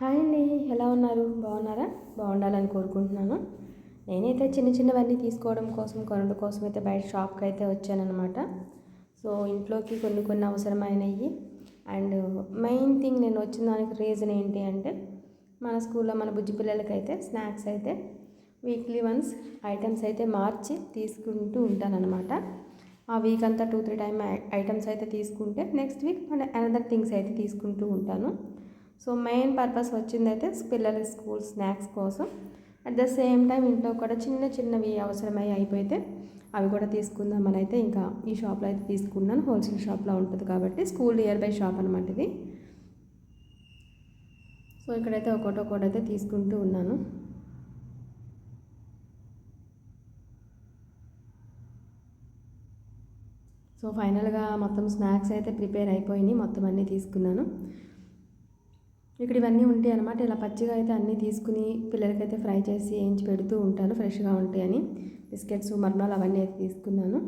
Hi అండి ఎలా ఉన్నారు? బాగున్నారా? బాగుండాలని కోరుకుంటున్నాను. నేనైతే చిన్న చిన్నవన్నీ తీసుకోవడం కోసం కొనడం కోసం అయితే బయట షాప్కి అయితే వచ్చానమాట సో ఇంట్లోకి కొన్ని కొన్ని అవసరమైనవి అండ్ మెయిన్ థింగ్ నేను వచ్చిన దానికి రీజన్ ఏంటి అంటే మన స్కూల్లో మన బుజ్జి పిల్లలకైతే స్నాక్స్ అయితే వీక్లీ వన్స్ ఐటమ్స్ అయితే మార్చి తీసుకుంటూ ఉంటానన్నమాట. ఆ వీక్ అంతా టూ త్రీ టైమ్ ఐటమ్స్ అయితే తీసుకుంటే నెక్స్ట్ వీక్ మన అనదర్ థింగ్స్ అయితే తీసుకుంటూ ఉంటాను. సో మెయిన్ పర్పస్ వచ్చిందైతే పిల్లల స్కూల్ స్నాక్స్ కోసం. అట్ ద సేమ్ టైం ఇంట్లో కూడా చిన్న చిన్నవి అవసరమై అయిపోతే అవి కూడా తీసుకుందామని అయితే ఇంకా ఈ షాప్లో అయితే తీసుకున్నాను. హోల్సేల్ షాప్లో ఉంటుంది కాబట్టి స్కూల్ నియర్ బై షాప్ అనమాట ఇది. సో ఇక్కడైతే ఒకటి ఒకటి అయితే తీసుకుంటూ ఉన్నాను. సో ఫైనల్గా మొత్తం స్నాక్స్ అయితే ప్రిపేర్ అయిపోయినాయి. మొత్తం అన్నీ తీసుకున్నాను. ఇక్కడ ఇవన్నీ ఉంటాయి అనమాట ఇలా పచ్చిగా అయితే అన్నీ తీసుకుని పిల్లలకైతే ఫ్రై చేసి వేయించి పెడుతూ ఉంటాను. ఫ్రెష్గా ఉంటాయని. బిస్కెట్స్ మర్మాలు అవన్నీ అయితే తీసుకున్నాను.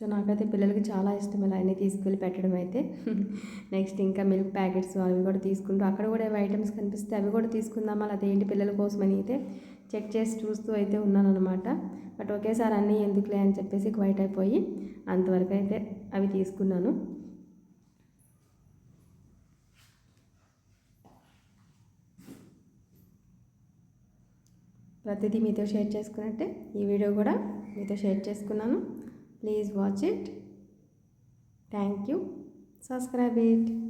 సో నాకైతే పిల్లలకి చాలా ఇష్టం ఇలా అన్నీ తీసుకెళ్ళి పెట్టడం అయితే. నెక్స్ట్ ఇంకా మిల్క్ ప్యాకెట్స్ అవి కూడా తీసుకుంటూ అక్కడ కూడా ఏవి ఐటమ్స్ కనిపిస్తే అవి కూడా తీసుకుందామా? అదేంటి పిల్లల కోసం అని అయితే చెక్ చేసి చూస్తూ అయితే ఉన్నాను అనమాట బట్ ఒకేసారి అన్నీ ఎందుకులే అని చెప్పేసి క్వైట్ అయిపోయి అంతవరకు అయితే అవి తీసుకున్నాను. ప్రతిదీ మీతో షేర్ చేసుకున్నట్టే ఈ వీడియో కూడా మీతో షేర్ చేసుకున్నాను. Please watch it. Thank you. Subscribe it.